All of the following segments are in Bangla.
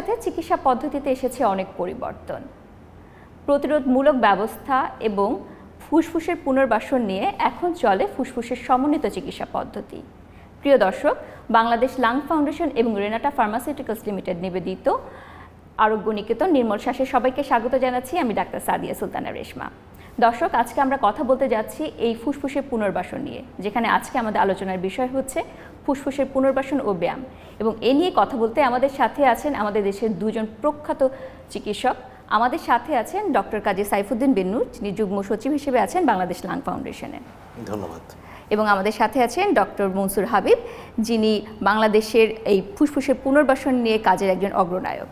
সাথে চিকিৎসা পদ্ধতিতে এসেছে অনেক পরিবর্তন। প্রতিরোধমূলক ব্যবস্থা এবং ফুসফুসের পুনর্বাসন নিয়ে এখন চলে ফুসফুসের সমন্বিত চিকিৎসা পদ্ধতি। প্রিয় দর্শক, বাংলাদেশ লাং ফাউন্ডেশন এবং রেনাটা ফার্মাসিউটিক্যালস লিমিটেড নিবেদিত আরোগ্য নিকেতন নির্মল শ্বাসের সবাইকে স্বাগত জানাচ্ছি। আমি ডাক্তার সাদিয়া সুলতানা রেশমা। দর্শক, আজকে আমরা কথা বলতে যাচ্ছি এই ফুসফুসের পুনর্বাসন নিয়ে, যেখানে আজকে আমাদের আলোচনার বিষয় হচ্ছে ফুসফুসের পুনর্বাসন ও ব্যায়াম। এবং এ নিয়ে কথা বলতে আমাদের সাথে আছেন আমাদের দেশের দুজন প্রখ্যাত চিকিৎসক। আমাদের সাথে আছেন ডক্টর কাজী সাইফুদ্দিন বেন্নুর যিনি যুগ্ম সচিব হিসেবে আছেন বাংলাদেশ লাং ফাউন্ডেশনে। ধন্যবাদ। এবং আমাদের সাথে আছেন ডক্টর মনসুর হাবিব যিনি বাংলাদেশের এই ফুসফুসের পুনর্বাসন নিয়ে কাজের একজন অগ্রনায়ক।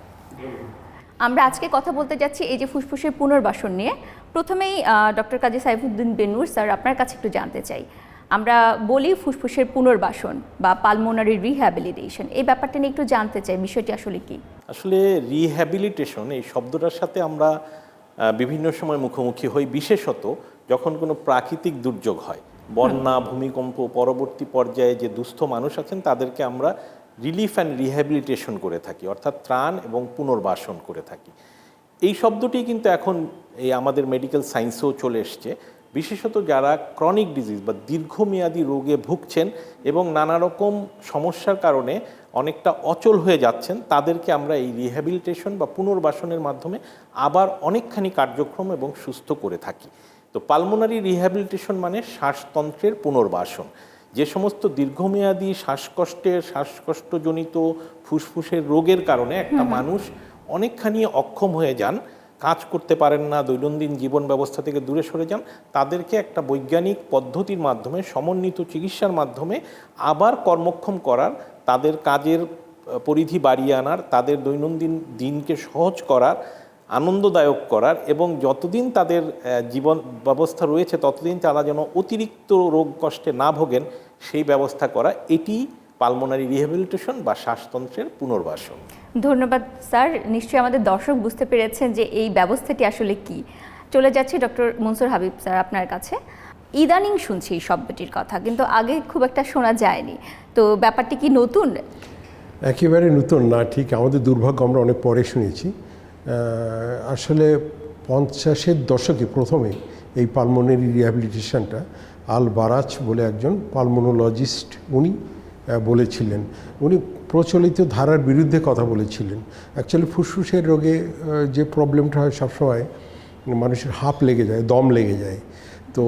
আমরা আজকে কথা বলতে যাচ্ছি এই যে ফুসফুসের পুনর্বাসন নিয়ে। প্রথমেই ডক্টর কাজী সাইফুদ্দিন বেনুর স্যার আপনার কাছে একটু জানতে চাই। আমরা বলি ফুসফুসের পুনর্বাসন বা পালমোনারি রিহ্যাবিলিটেশন এই ব্যাপারটা নিয়ে একটু জানতে চাই বিষয়টি আসলে কি? আসলে রিহ্যাবিলিটেশন এই শব্দটার সাথে আমরা বিভিন্ন সময় মুখোমুখি হই। বিশেষত যখন কোনো প্রাকৃতিক দুর্যোগ হয় বন্যা ভূমিকম্প পরবর্তী পর্যায়ে যে দুস্থ মানুষ আছেন তাদেরকে আমরা রিলিফ অ্যান্ড রিহ্যাবিলিটেশন করে থাকি অর্থাৎ ত্রাণ এবং পুনর্বাসন করে থাকি। এই শব্দটি কিন্তু এখন এই আমাদের মেডিকেল সায়েন্সেও চলে এসছে। বিশেষত যারা ক্রনিক ডিজিজ বা দীর্ঘমেয়াদী রোগে ভুগছেন এবং নানা রকম সমস্যার কারণে অনেকটা অচল হয়ে যাচ্ছেন তাদেরকে আমরা এই রিহ্যাবিলিটেশন বা পুনর্বাসনের মাধ্যমে আবার অনেকখানি কার্যক্রম এবং সুস্থ করে থাকি। তো পালমোনারি রিহ্যাবিলিটেশন মানে শ্বাসতন্ত্রের পুনর্বাসন। যে সমস্ত দীর্ঘমেয়াদী শ্বাসকষ্টের শ্বাসকষ্টজনিত ফুসফুসের রোগের কারণে একটা মানুষ অনেকখানি অক্ষম হয়ে যান কাজ করতে পারেন না, দৈনন্দিন জীবন ব্যবস্থা থেকে দূরে সরে যান, তাদেরকে একটা বৈজ্ঞানিক পদ্ধতির মাধ্যমে, সমন্বিত চিকিৎসার মাধ্যমে আবার কর্মক্ষম করার, তাদের কাজের পরিধি বাড়িয়ে আনার, তাদের দৈনন্দিন দিনকে সহজ করার, আনন্দদায়ক করার এবং যতদিন তাদের জীবন ব্যবস্থা রয়েছে, ততদিন তারা যেন অতিরিক্ত রোগ কষ্টে না ভোগেন, সেই ব্যবস্থা করা, এটি পালমোনারি রিহ্যাবিলিটেশন বা শ্বাসতন্ত্রের পুনর্বাসন। ধন্যবাদ, স্যার। নিশ্চয়ই আমাদের দর্শক বুঝতে পেরেছেন যে এই ব্যবস্থাটি আসলে কি। চলে যাচ্ছে ডক্টর মনসুর হাবিব স্যার আপনার কাছে। ইদানিং শুনছি এই শব্দটির কথা, কিন্তু আগে খুব একটা শোনা যায়নি। তো ব্যাপারটি কি নতুন? একেবারে নতুন না, ঠিক। আমাদের দুর্ভাগ্য আমরা অনেক পরে শুনেছি। আসলে পঞ্চাশের দশকে প্রথমে এই পালমোনারি রিহ্যাবিলিটেশনটা আল বারাজ বলে একজন পালমোনোলজিস্ট উনি বলেছিলেন। উনি প্রচলিত ধারার বিরুদ্ধে কথা বলেছিলেন। অ্যাকচুয়ালি ফুসফুসের রোগে যে প্রবলেমটা হয় সবসময় মানুষের হাঁপ লেগে যায় দম লেগে যায়। তো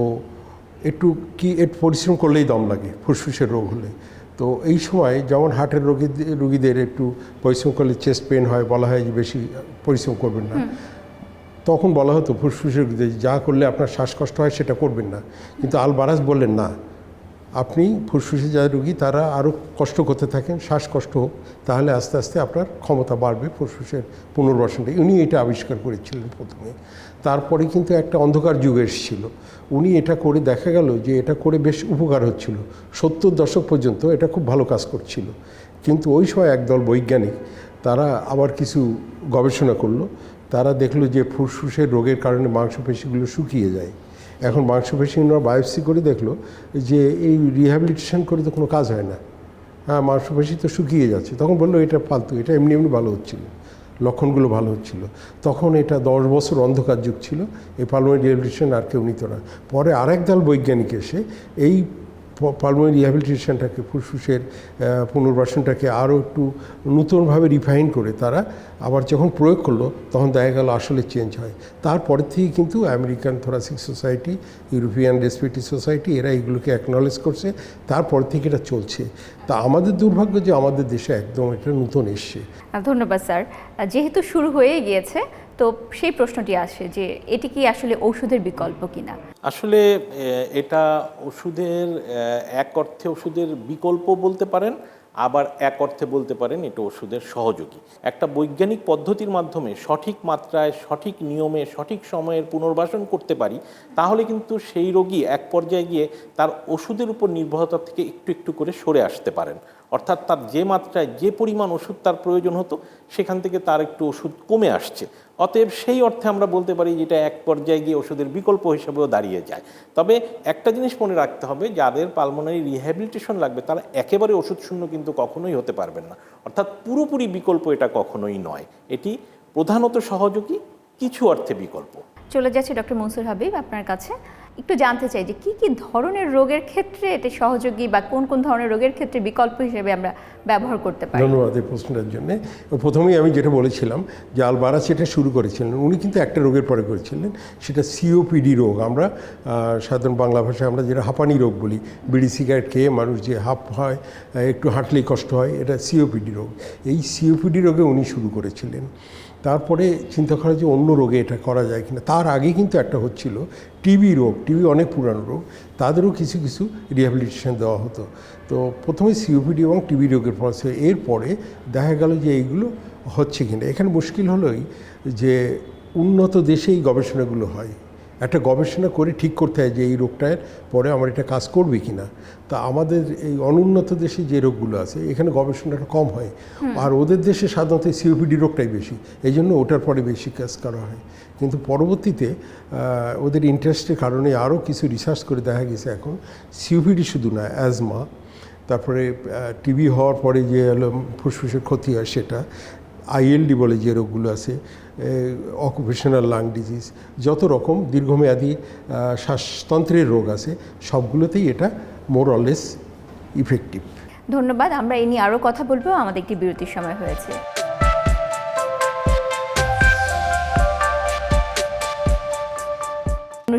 একটু কি একটু পরিশ্রম করলেই দম লাগে ফুসফুসের রোগ হলে। তো এই সময় যেমন হার্টের রোগী রোগীদের একটু পরিশ্রম করলে চেস্ট পেন হয় বলা হয় যে বেশি পরিশ্রম করবেন না। তখন বলা হতো ফুসফুসের যা করলে আপনার শ্বাসকষ্ট হয় সেটা করবেন না। কিন্তু আলবারাজ বললেন না আপনি ফুসফুসে যা রুগী, তারা আরও কষ্ট করতে থাকেন, শ্বাসকষ্ট হোক, তাহলে আস্তে আস্তে আপনার ক্ষমতা বাড়বে ফুসফুসের পুনর্বাসনটা। উনি এটা আবিষ্কার করেছিলেন প্রথমে। তারপরে কিন্তু একটা অন্ধকার যুগ এসেছিল। উনি এটা করে দেখা গেল যে এটা করে বেশ উপকার হচ্ছিল। সত্তর দশক পর্যন্ত এটা খুব ভালো কাজ করছিল। কিন্তু ওই সময় একদল বৈজ্ঞানিক, তারা আবার কিছু গবেষণা করল। তারা দেখল যে ফুসফুসের রোগের কারণে মাংসপেশিগুলো শুকিয়ে যায়। এখন মাংসপেশি ওনারা বায়োপসি করে দেখল যে এই রিহ্যাবিলিটেশন করে তো কোনো কাজ হয় না। হ্যাঁ মাংসপেশি তো শুকিয়ে যাচ্ছে। তখন বলল, এটা ফালতু এটা এমনি এমনি ভালো হচ্ছিল। লক্ষণগুলো ভালো হচ্ছিল। তখন এটা দশ বছর অন্ধকার যুগ ছিল। এই পালমোনারি রিহ্যাবিলিটেশন আর কেউ নিত না। পরে আরেক দল বৈজ্ঞানিক এসে এই পালমোনারি রিহ্যাবিলিটেশনটাকে ফুসফুসের পুনর্বাসনটাকে আরও একটু নতুনভাবে রিফাইন করে তারা আবার যখন প্রয়োগ করল, তখন দেখা গেল আসলে চেঞ্জ হয়। তারপরে থেকে কিন্তু American thoracic society European respiratory society এরা এগুলোকে অ্যাকনলেজ করছে। তারপর থেকে এটা চলছে। তা আমাদের দুর্ভাগ্য যে আমাদের দেশে একদম এটা নতুন এসছে। ধন্যবাদ, স্যার। যেহেতু শুরু হয়ে গিয়েছে তো সেই প্রশ্নটি আসে যে এটি কি আসলে ওষুধের বিকল্প কিনা? আসলে এটা ওষুধের এক অর্থে ওষুধের বিকল্প বলতে পারেন, আবার এক অর্থে বলতে পারেন এটা ওষুধের সহযোগী। একটা বৈজ্ঞানিক পদ্ধতির মাধ্যমে সঠিক মাত্রায়, সঠিক নিয়মে, সঠিক সময়ের পুনর্বাসন করতে পারি, তাহলে কিন্তু সেই রোগী এক পর্যায়ে গিয়ে তার ওষুধের উপর নির্ভরতা থেকে একটু একটু করে সরে আসতে পারেন। অর্থাৎ তার যে মাত্রায়, যে পরিমাণ ওষুধ তার প্রয়োজন হতো, সেখান থেকে তার একটু ওষুধ কমে আসছে। অতএব সেই অর্থে আমরা বলতে পারি যেটা এক পর্যায়ে গিয়ে ওষুধের বিকল্প হিসেবেও দাঁড়িয়ে যায়। তবে একটা জিনিস মনে রাখতে হবে, যাদের পালমোনারি রিহ্যাবিলিটেশন লাগবে তারা একেবারে ওষুধ শূন্য কিন্তু কখনোই হতে পারবেন না। অর্থাৎ পুরোপুরি বিকল্প এটা কখনোই নয়। এটি প্রধানত সহযোগী, কিছু অর্থে বিকল্প। চলে যাচ্ছে ডক্টর মনসুর হাবিব আপনার কাছে। একটু জানতে চাই যে কি কি ধরনের রোগের ক্ষেত্রে এটা সহযোগী বা কোন কোন ধরনের রোগের ক্ষেত্রে বিকল্প হিসেবে আমরা ব্যবহার করতে পারি? ধন্যবাদ এই প্রশ্নটার জন্য। প্রথমেই আমি যেটা বলেছিলাম যে আলবারাস এটা শুরু করেছিলেন, উনি কিন্তু একটা রোগের পরে করেছিলেন, সেটা সিওপিডি রোগ। আমরা সাধারণ বাংলা ভাষায় আমরা যেটা হাঁপানি রোগ বলি, বিড়ি সিগারেট খেয়ে মানুষ যে হাঁপ হয় একটু হাঁটলেই কষ্ট হয়, এটা সিওপিডি রোগ। এই সিওপিডি রোগে উনি শুরু করেছিলেন। তারপরে চিন্তা করা যে অন্য রোগে এটা করা যায় কিনা। তার আগে কিন্তু একটা হচ্ছিল টিবি রোগ, টিবি অনেক পুরানো রোগ, তাদেরও কিছু কিছু রিহ্যাবিলিটেশন দেওয়া হতো। তো প্রথমে সিওপিডি এবং টিবি রোগের পরে এরপরে দেখা গেল যে এইগুলো হচ্ছে কিনা। এখানে মুশকিল হলোই যে উন্নত দেশেই গবেষণাগুলো হয়। একটা গবেষণা করে ঠিক করতে হয় যে এই রোগটার পরে আমার এটা কাজ করবে কি না তা আমাদের এই অনুন্নত দেশে যে রোগগুলো আছে এখানে গবেষণাটা কম হয়। আর ওদের দেশে সাধারণত সিওপিডি রোগটাই বেশি। এই জন্য ওটার পরে বেশি কাজ করা হয়। কিন্তু পরবর্তীতে ওদের ইন্টারেস্টের কারণে আরও কিছু রিসার্চ করে দেখা গেছে এখন। সিওপিডি শুধু না অ্যাজমা তারপরে টিবি হওয়ার পরে যে হলো ফুসফুসের ক্ষতি হয় সেটা আইএলডি বলে যে রোগগুলো আছে অকুপেশনাল লাং ডিজিজ যত রকম দীর্ঘমেয়াদী শ্বাসতন্ত্রের রোগ আছে, সবগুলোতেই এটা মোর অললেস ইফেক্টিভ ধন্যবাদ, আমরা এই নিয়ে আরও কথা বলব, আমাদের একটি বিরতির সময় হয়েছে।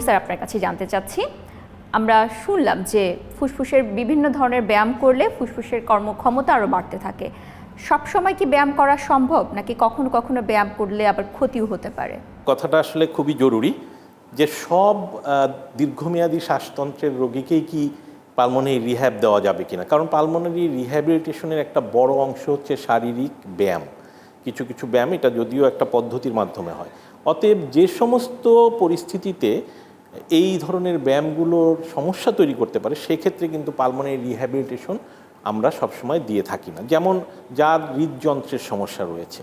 স্যার, আপনার কাছে জানতে চাচ্ছি, আমরা শুনলাম যে ফুসফুসের বিভিন্ন ধরনের ব্যায়াম করলে ফুসফুসের কর্মক্ষমতা আরও বাড়তে থাকে। সব সময় কি ব্যায়াম করা সম্ভব, নাকি কখনো কখনো ব্যায়াম করলে আবার ক্ষতিও হতে পারে? কথাটা আসলে খুবই জরুরি যে সব দীর্ঘমেয়াদী শ্বাসতন্ত্রের রোগীকেই কি পালমোনারি রিহ্যাব দেওয়া যাবে কিনা? কারণ পালমোনারি রিহ্যাবিলিটেশনের একটা বড় অংশ হচ্ছে শারীরিক ব্যায়াম। কিছু কিছু ব্যায়াম এটা যদিও একটা পদ্ধতির মাধ্যমে হয়। অতএব যে সমস্ত পরিস্থিতিতে এই ধরনের ব্যায়ামগুলোর সমস্যা তৈরি করতে পারে, সেক্ষেত্রে কিন্তু পালমোনারি রিহ্যাবিলিটেশন আমরা সবসময় দিয়ে থাকি না। যেমন যার হৃদযন্ত্রের সমস্যা রয়েছে,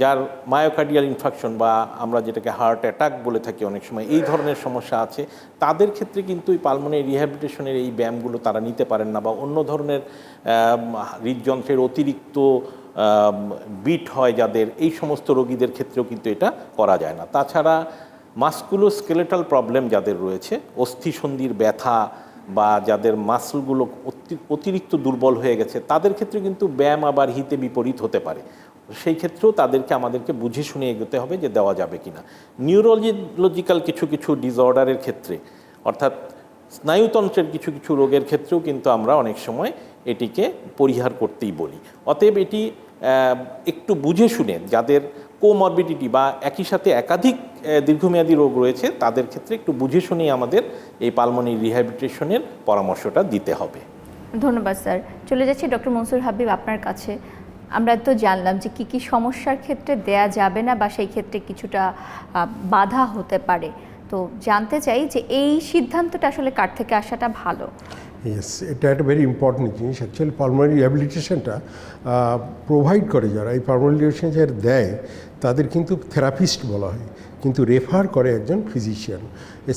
যার মায়োকার্ডিয়াল ইনফেকশন বা আমরা যেটাকে হার্ট অ্যাটাক বলে থাকি অনেক সময়, এই ধরনের সমস্যা আছে, তাদের ক্ষেত্রে কিন্তু এই পালমোনারি রিহ্যাবিলিটেশনের এই ব্যায়ামগুলো তারা নিতে পারেন না বা অন্য ধরনের হৃদযন্ত্রের অতিরিক্ত বিট হয় যাদের, এই সমস্ত রোগীদের ক্ষেত্রেও কিন্তু এটা করা যায় না। তাছাড়া মাস্কুলো স্কেলেটাল প্রবলেম যাদের রয়েছে, অস্থিসন্ধির ব্যথা বা যাদের মাসলগুলো অতি- অতিরিক্ত দুর্বল হয়ে গেছে, তাদের ক্ষেত্রে কিন্তু ব্যায়াম আবার হিতে বিপরীত হতে পারে। সেই ক্ষেত্রেও তাদেরকে আমাদেরকে বুঝে শুনে এগোতে হবে যে দেওয়া যাবে কিনা। নিউরোলজিক্যাল কিছু কিছু ডিসঅর্ডারের ক্ষেত্রে, অর্থাৎ স্নায়ুতন্ত্রের কিছু কিছু রোগের ক্ষেত্রেও কিন্তু আমরা অনেক সময় এটিকে পরিহার করতেই বলি। অতএব এটি একটু বুঝে শুনে যাদের কোমরবিডিটি বা একই সাথে একাধিক দীর্ঘমেয়াদী রোগ রয়েছে তাদের ক্ষেত্রে একটু বুঝে শুনেই আমাদের এই পালমনি রিহ্যাবিলিটেশনের পরামর্শটা দিতে হবে। ধন্যবাদ স্যার। চলে যাচ্ছি ডক্টর মনসুর হাবিব আপনার কাছে। আমরা তো জানলাম যে কি কি সমস্যার ক্ষেত্রে দেয়া যাবে না বা সেই ক্ষেত্রে কিছুটা বাধা হতে পারে। তো জানতে চাই যে এই সিদ্ধান্তটা আসলে কার থেকে আসাটা ভালো? ইয়েস এটা একটা ভেরি ইম্পর্টেন্ট জিনিস। অ্যাকচুয়ালি পালমারি রিহ্যাবিলিটেশনটা প্রোভাইড করে যারা এই পালমারি রিহ্যাবিলিটেশন যারা দেয় তাদের কিন্তু থেরাপিস্ট বলা হয়। কিন্তু রেফার করে একজন ফিজিশিয়ান,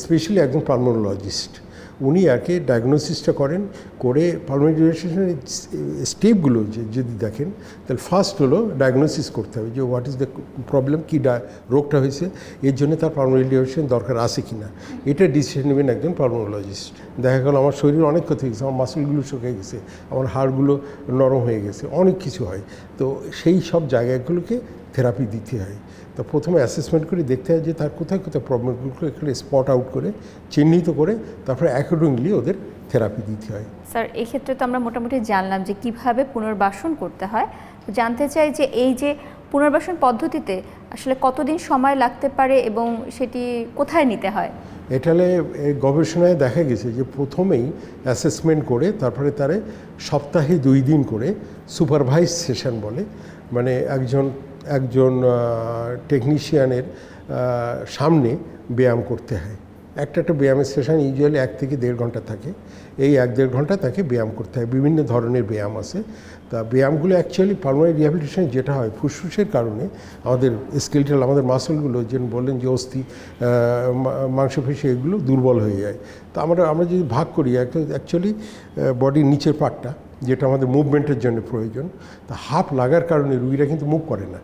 স্পেশালি একজন পালমোনোলজিস্ট। উনি আগে ডায়াগনোসিসটা করেন, করে পালমারি স্টেপগুলো যদি দেখেন, তাহলে ফার্স্ট হলো ডায়াগনোসিস করতে হবে যে হোয়াট ইজ দ্য প্রবলেম কী রোগটা হয়েছে, এর জন্য তার রিহ্যাবিলিটেশন দরকার আছে কি না। এটা ডিসিশন নেবেন একজন পালমোনোলজিস্ট। দেখা গেল আমার শরীর অনেক ক্ষতি হয়েছে, আমার মাসলগুলো শুকিয়ে গেছে, আমার হাড়গুলো নরম হয়ে গেছে, অনেক কিছু হয়। তো সেই সব জায়গাগুলোকে থেরাপি দিতে হয়। তো প্রথমে অ্যাসেসমেন্ট করে দেখতে হয় যে তার কোথায় কোথায় প্রবলেমগুলো এখানে স্পট আউট করে চিহ্নিত করে তারপরে অ্যাকর্ডিংলি ওদের থেরাপি দিতে হয়। স্যার এক্ষেত্রে তো আমরা মোটামুটি জানলাম যে কীভাবে পুনর্বাসন করতে হয়। তো জানতে চাই যে এই যে পুনর্বাসন পদ্ধতিতে আসলে কতদিন সময় লাগতে পারে এবং সেটি কোথায় নিতে হয়? এটালে গবেষণায় দেখা গেছে যে প্রথমেই অ্যাসেসমেন্ট করে তারপরে তারে সপ্তাহে দুই দিন করে সুপারভাইজ সেশন বলে মানে একজন একজন টেকনিশিয়ানের সামনে ব্যায়াম করতে হয়। একটা একটা ব্যায়ামের সেশন ইউজুয়ালি এক থেকে দেড় ঘণ্টা থাকে। এই এক দেড় ঘণ্টা তাকে ব্যায়াম করতে হয়। বিভিন্ন ধরনের ব্যায়াম আছে। তা ব্যায়ামগুলো অ্যাকচুয়ালি পালমারি রিহ্যাবিলিটেশন যেটা হয়, ফুসফুসের কারণে আমাদের স্কেলটাল আমাদের মাসলগুলো যেন বললেন যে অস্থি মাংসপেশি এগুলো দুর্বল হয়ে যায়। তা আমরা আমরা যদি ভাগ করি অ্যাকচুয়ালি বডির নিচের পার্টটা যেটা আমাদের মুভমেন্টের জন্য প্রয়োজন, তা হাফ লাগার কারণে রুগীরা কিন্তু মুভ করে না।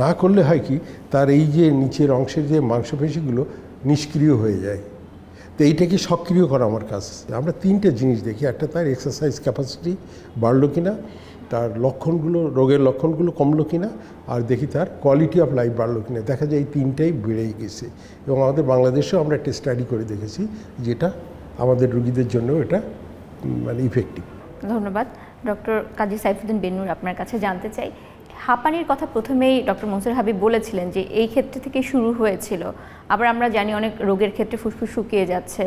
না করলে হয় কি, তার এই যে নিচের অংশের যে মাংসপেশিগুলো নিষ্ক্রিয় হয়ে যায়। তো এইটাকে সক্রিয় করা আমার কাজ। আমরা তিনটে জিনিস দেখি, একটা তার এক্সারসাইজ ক্যাপাসিটি বাড়লো কি না তার লক্ষণগুলো, রোগের লক্ষণগুলো কমলো কি না আর দেখি তার কোয়ালিটি অফ লাইফ বাড়লো কি না দেখা যায় এই তিনটাই বেড়েই গেছে। এবং আমাদের বাংলাদেশেও আমরা একটা স্টাডি করে দেখেছি, যেটা আমাদের রুগীদের জন্য এটা মানে ইফেক্টিভ ধন্যবাদ। ডক্টর কাজী সাইফুদ্দিন বেনুর আপনার কাছে জানতে চাই হাঁপানির কথা প্রথমেই ডক্টর মনসুর হাবিব বলেছিলেন যে এই ক্ষেত্রে থেকে শুরু হয়েছিল। আবার আমরা জানি অনেক রোগের ক্ষেত্রে ফুসফুস শুকিয়ে যাচ্ছে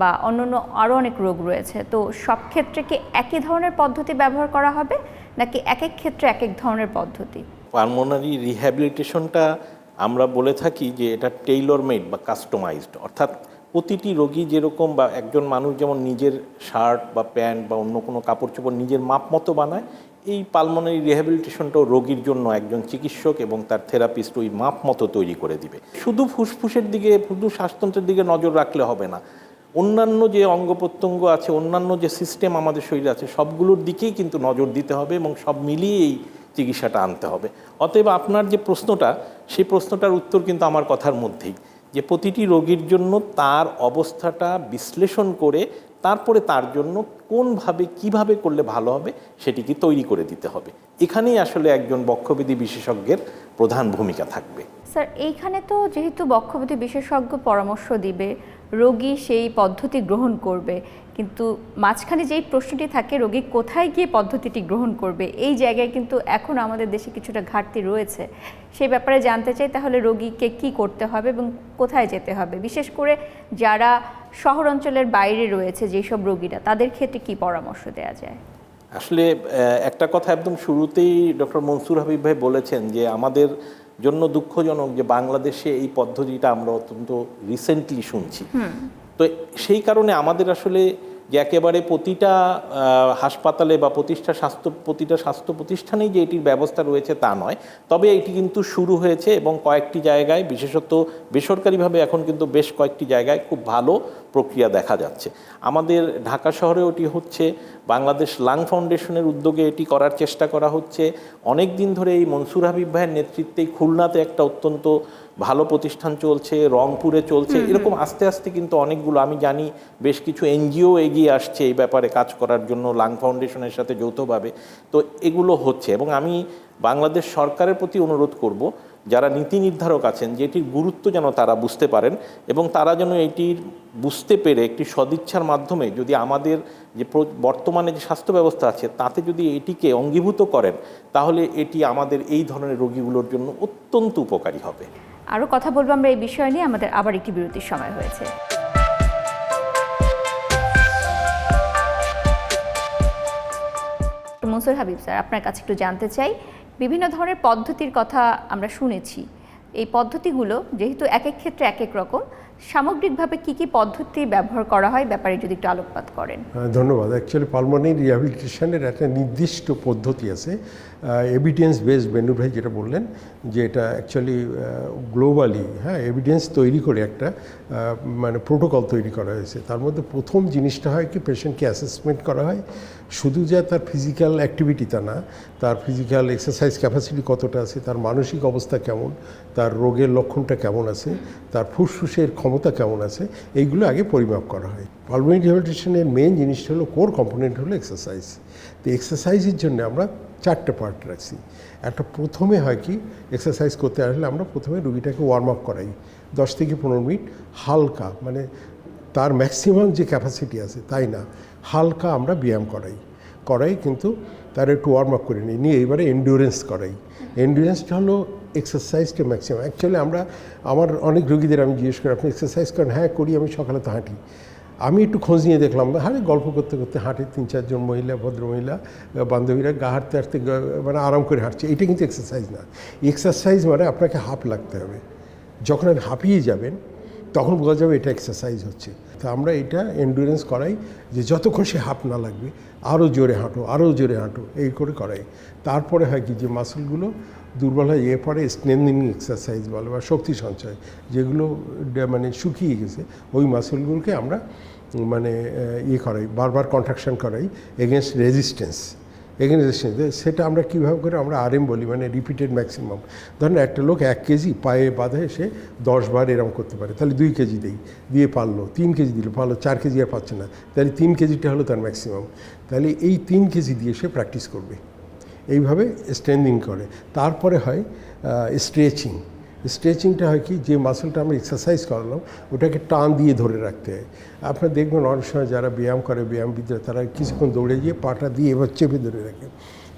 বা অন্যান্য আরও অনেক রোগ রয়েছে। তো সব ক্ষেত্রে কি একই ধরনের পদ্ধতি ব্যবহার করা হবে নাকি এক এক ক্ষেত্রে এক এক ধরনের পদ্ধতি? পালমোনারি রিহ্যাবিলিটেশনটা আমরা বলে থাকি যে এটা টেইলর মেড বা কাস্টমাইজড অর্থাৎ প্রতিটি রোগী যেরকম বা একজন মানুষ যেমন নিজের শার্ট বা প্যান্ট বা অন্য কোনো কাপড় চোপড় নিজের মাপ মতো বানায়, এই পালমোনারি রিহ্যাবিলিটেশনটাও রোগীর জন্য একজন চিকিৎসক এবং তার থেরাপিস্ট ওই মাপ মতো তৈরি করে দিবে। শুধু ফুসফুসের দিকে, শুধু শ্বাসতন্ত্রের দিকে নজর রাখলে হবে না। অন্যান্য যে অঙ্গ প্রত্যঙ্গ আছে, অন্যান্য যে সিস্টেম আমাদের শরীরে আছে, সবগুলোর দিকেই কিন্তু নজর দিতে হবে এবং সব মিলিয়েই চিকিৎসাটা আনতে হবে। অতএব আপনার যে প্রশ্নটা, সেই প্রশ্নটার উত্তর কিন্তু আমার কথার মধ্যেই। যে প্রতিটি রোগীর জন্য তার অবস্থাটা বিশ্লেষণ করে তারপরে তার জন্য কোনভাবে, কীভাবে করলে ভালো হবে সেটিকে তৈরি করে দিতে হবে। এখানেই আসলে একজন বক্ষবিধি বিশেষজ্ঞের প্রধান ভূমিকা থাকবে। স্যার, এইখানে তো যেহেতু বক্ষবিধি বিশেষজ্ঞ পরামর্শ দিবে রোগী সেই পদ্ধতি গ্রহণ করবে। কিন্তু মাঝখানে যেই প্রশ্নটি থাকে, রোগী কোথায় গিয়ে পদ্ধতিটি গ্রহণ করবে? এই জায়গায় কিন্তু এখন আমাদের দেশে কিছুটা ঘাটতি রয়েছে। সেই ব্যাপারে জানতে চাই, তাহলে রোগীকে কি করতে হবে এবং কোথায় যেতে হবে? বিশেষ করে যারা শহর অঞ্চলের বাইরে রয়েছে, যেসব রোগীরা, তাদের ক্ষেত্রে কি পরামর্শ দেওয়া যায়? আসলে একটা কথা একদম শুরুতেই ডক্টর মনসুর হাবিব ভাই বলেছেন যে, আমাদের জন্য দুঃখজনক যে বাংলাদেশে এই পদ্ধতিটা আমরা অত্যন্ত রিসেন্টলি শুনছি। তো সেই কারণে আমাদের আসলে যে একেবারে প্রতিটা হাসপাতালে বা প্রতিষ্ঠা স্বাস্থ্য, প্রতিটা স্বাস্থ্য প্রতিষ্ঠানেই যে এটির ব্যবস্থা রয়েছে তা নয়। তবে এটি কিন্তু শুরু হয়েছে এবং কয়েকটি জায়গায়, বিশেষত বেসরকারিভাবে এখন কিন্তু বেশ কয়েকটি জায়গায় খুব ভালো প্রক্রিয়া দেখা যাচ্ছে। আমাদের ঢাকা শহরে ওটি হচ্ছে, বাংলাদেশ লাং ফাউন্ডেশনের উদ্যোগে এটি করার চেষ্টা করা হচ্ছে। অনেক দিন ধরে এই মনসুর হাবিব ভাইয়ের নেতৃত্বেই খুলনাতে একটা অত্যন্ত ভালো প্রতিষ্ঠান চলছে রংপুরে চলছে এরকম আস্তে আস্তে কিন্তু অনেকগুলো আমি জানি বেশ কিছু এনজিও এগিয়ে আসছে এই ব্যাপারে কাজ করার জন্য লাং ফাউন্ডেশনের সাথে যৌথভাবে। তো এগুলো হচ্ছে এবং আমি বাংলাদেশ সরকারের প্রতি অনুরোধ করব যারা নীতি নির্ধারক আছেন যে এটির গুরুত্ব যেন তারা বুঝতে পারেন এবং তারা যেন এটির বুঝতে পেরে একটি সদিচ্ছার মাধ্যমে যদি আমাদের যে বর্তমানে যে স্বাস্থ্য ব্যবস্থা আছে তাতে যদি এটিকে অঙ্গীভূত করেন তাহলে এটি আমাদের এই ধরনের রোগীগুলোর জন্য অত্যন্ত উপকারী হবে। আরও কথা বলব আমরা এই বিষয় নিয়ে। আমাদের আবার একটি বিরতির সময় হয়েছে। মনসুর হাবিব স্যার, আপনার কাছে একটু জানতে চাই, বিভিন্ন ধরনের পদ্ধতির কথা আমরা শুনেছি। এই পদ্ধতিগুলো যেহেতু এক এক ক্ষেত্রে এক এক রকম, সামগ্রিকভাবে কি কি পদ্ধতি ব্যবহার করা হয়, ব্যাপারে যদি একটু আলোকপাত করেন। ধন্যবাদ। অ্যাকচুয়ালি পালমোনারি রিহ্যাবিলিটেশনের একটা নির্দিষ্ট পদ্ধতি আছে। এভিডেন্স বেসড বেনু ভাই যেটা বললেন, যে এটা অ্যাকচুয়ালি গ্লোবালি হ্যাঁ এভিডেন্স তৈরি করে একটা মানে প্রোটোকল তৈরি করা হয়েছে। তার মধ্যে প্রথম জিনিসটা হয় কি পেশেন্টকে অ্যাসেসমেন্ট করা হয়। শুধু যে তার ফিজিক্যাল অ্যাক্টিভিটি তা না, তার ফিজিক্যাল এক্সারসাইজ ক্যাপাসিটি কতটা আছে, তার মানসিক অবস্থা কেমন, তার রোগের লক্ষণটা কেমন আছে, তার ফুসফুসের ক্ষমতা কেমন আছে, এইগুলো আগে পরিমাপ করা হয়। পালমোনারি রিহ্যাবিলিটেশনের মেন জিনিসটা হলো কোর কম্পোনেন্ট হলো এক্সারসাইজ তো এক্সারসাইজের জন্য আমরা চারটে পার্ট রাখছি। একটা প্রথমে হয় কি এক্সারসাইজ করতে আসলে আমরা প্রথমে রুগীটাকে ওয়ার্ম আপ করাই। দশ থেকে পনেরো মিনিট হালকা মানে তার ম্যাক্সিমাম যে ক্যাপাসিটি আছে, তাই না? হালকা আমরা ব্যায়াম করাই। করাই কিন্তু তার একটু ওয়ার্ম আপ করে নিই। নিয়ে এবারে এন্ডুরেন্স করাই। এন্ডুরেন্সটা হলো এক্সারসাইজটা ম্যাক্সিমাম অ্যাকচুয়ালি আমরা, আমার অনেক রোগীদের আমি জিজ্ঞেস করি, আপনি এক্সারসাইজ করেন? হ্যাঁ করি, আমি সকালে তো হাঁটি। আমি একটু খোঁজ নিয়ে দেখলাম হ্যাঁ গল্প করতে করতে হাঁটে তিন চারজন মহিলা, ভদ্র মহিলা বান্ধবীরা গা হাঁটতে হাঁটতে মানে আরাম করে হাঁটছে। এটা কিন্তু এক্সারসাইজ না। এক্সারসাইজ মানে আপনাকে হাঁপ লাগতে হবে। যখন আপনি হাঁপিয়ে যাবেন তখন বোঝা যাবে এটা এক্সারসাইজ হচ্ছে। তো আমরা এটা এন্ডুরেন্স করাই যে যতক্ষণ সে হাঁপ না লাগবে আরও জোরে হাঁটো আরও জোরে হাঁটো, এই করে করাই। তারপরে হয় কি যে মাসেলগুলো দুর্বল হয় এ পরে স্ট্রেন্থনিং এক্সারসাইজ বলে বা শক্তি সঞ্চয়, যেগুলো মানে শুকিয়ে গেছে, ওই মাসেলগুলোকে আমরা মানে ইয়ে করাই, বারবার কন্ট্রাকশন করাই এগেনস্ট রেজিস্ট্যান্স এগেন রেজিস্ট্যান্স সেটা আমরা কীভাবে করে আমরা আরএম বলি মানে রিপিটেড ম্যাক্সিমাম ধরেন একটা লোক এক কেজি পায়ে বাঁধে, সে দশ বার এরম করতে পারে। তাহলে দুই কেজি দেই, দিয়ে পারল তিন কেজি দিল পারল চার কেজি আর পাচ্ছে না। তাহলে তিন কেজিটা হলো তার ম্যাক্সিমাম তাহলে এই তিন কেজি দিয়ে সে প্র্যাকটিস করবে। এইভাবে স্ট্রেন্দিং করে। তারপরে হয় স্ট্রেচিং স্ট্রেচিংটা হয় কি, যে মাসেলটা আমরা এক্সারসাইজ করালাম, ওটাকে টান দিয়ে ধরে রাখতে হয়। আপনার দেখবেন অনেক সময় যারা ব্যায়াম করে, ব্যায়ামবিদরা, তারা কিছুক্ষণ দৌড়ে গিয়ে পাটা দিয়ে এবার চেপে ধরে রাখে।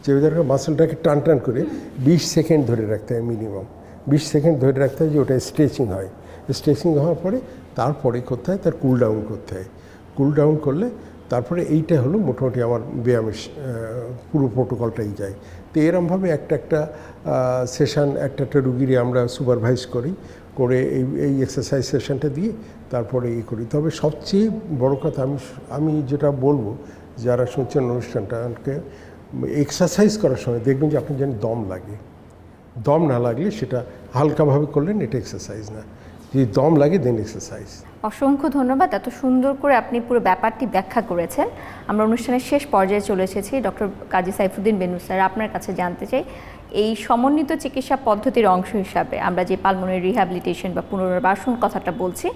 চেপে ধরে মাসেলটাকে টান টান করে বিশ সেকেন্ড ধরে রাখতে হয় মিনিমাম বিশ সেকেন্ড ধরে রাখতে হয় যে ওটা স্ট্রেচিং হয়। স্ট্রেচিং হওয়ার পরে তারপরে করতে হয়, তার কুল ডাউন করতে হয়। কুল ডাউন করলে তারপরে এইটা হলো মোটামুটি আমার ব্যায়ামের পুরো প্রোটোকলটাই যায়। তো এরমভাবে একটা একটা সেশন একটা একটা রুগীরে আমরা সুপারভাইজ করি, করে এই এই এক্সারসাইজ সেশনটা দিয়ে তারপরে ই করি। তবে সবচেয়ে বড় কথা আমি আমি যেটা বলব, যারা শুনছেন অনুষ্ঠানটা এক্সারসাইজ করার সময় দেখবেন যে আপনি যেন দম লাগে। দম না লাগলে সেটা হালকাভাবে করলেন, এটা এক্সারসাইজ না। যদি দম লাগে দেন এক্সারসাইজ অসংখ্য ধন্যবাদ, এত সুন্দর করে আপনি পুরো ব্যাপারটি ব্যাখ্যা করেছেন। আমরা অনুষ্ঠানের শেষ পর্যায়ে চলে এসেছি, ডক্টর কাজী সাইফুদ্দিন বেনু স্যার আপনার কাছে জানতে চাই এই সমন্বিত চিকিৎসা পদ্ধতির অংশ হিসাবে আমরা যে পালমোনারি রিহ্যাবিলিটেশন বা পুনর্বাসন কথাটা বলছি,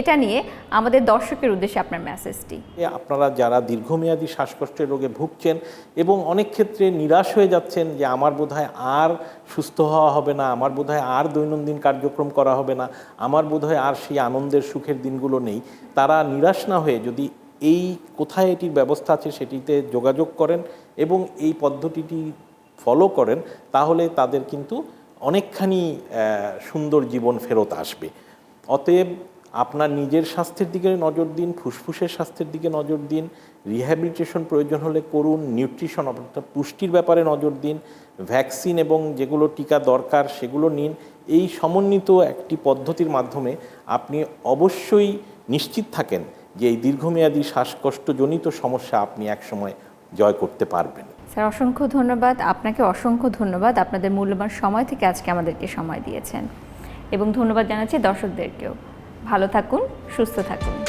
এটা নিয়ে আমাদের দর্শকের উদ্দেশ্যে আপনার মেসেজটি আপনারা যারা দীর্ঘমেয়াদী শ্বাসকষ্টের রোগে ভুগছেন এবং অনেক ক্ষেত্রে নিরাশ হয়ে যাচ্ছেন যে আমার বোধহয় আর সুস্থ হওয়া হবে না, আমার বোধহয় আর দৈনন্দিন কার্যক্রম করা হবে না, আমার বোধহয় আর সেই আনন্দের সুখের দিনগুলো নেই, তারা নিরাশ না হয়ে যদি এই কোথায় এটির ব্যবস্থা আছে সেটিতে যোগাযোগ করেন এবং এই পদ্ধতিটি ফলো করেন, তাহলে তাদের কিন্তু অনেকখানি সুন্দর জীবন ফেরত আসবে। অতএব আপনার নিজের স্বাস্থ্যের দিকে নজর দিন, ফুসফুসের স্বাস্থ্যের দিকে নজর দিন রিহ্যাবিলিটেশন প্রয়োজন হলে করুন নিউট্রিশন অর্থাৎ পুষ্টির ব্যাপারে নজর দিন ভ্যাকসিন এবং যেগুলো টিকা দরকার সেগুলো নিন। এই সমন্বিত একটি পদ্ধতির মাধ্যমে আপনি অবশ্যই নিশ্চিত থাকেন যে এই দীর্ঘমেয়াদী শ্বাসকষ্টজনিত সমস্যা আপনি একসময় জয় করতে পারবেন। স্যার, অসংখ্য ধন্যবাদ। আপনাকে অসংখ্য ধন্যবাদ। আপনাদের মূল্যবান সময় থেকে আজকে আমাদেরকে সময় দিয়েছেন। এবং ধন্যবাদ জানাচ্ছি দর্শকদেরকেও। ভালো থাকুন, সুস্থ থাকুন।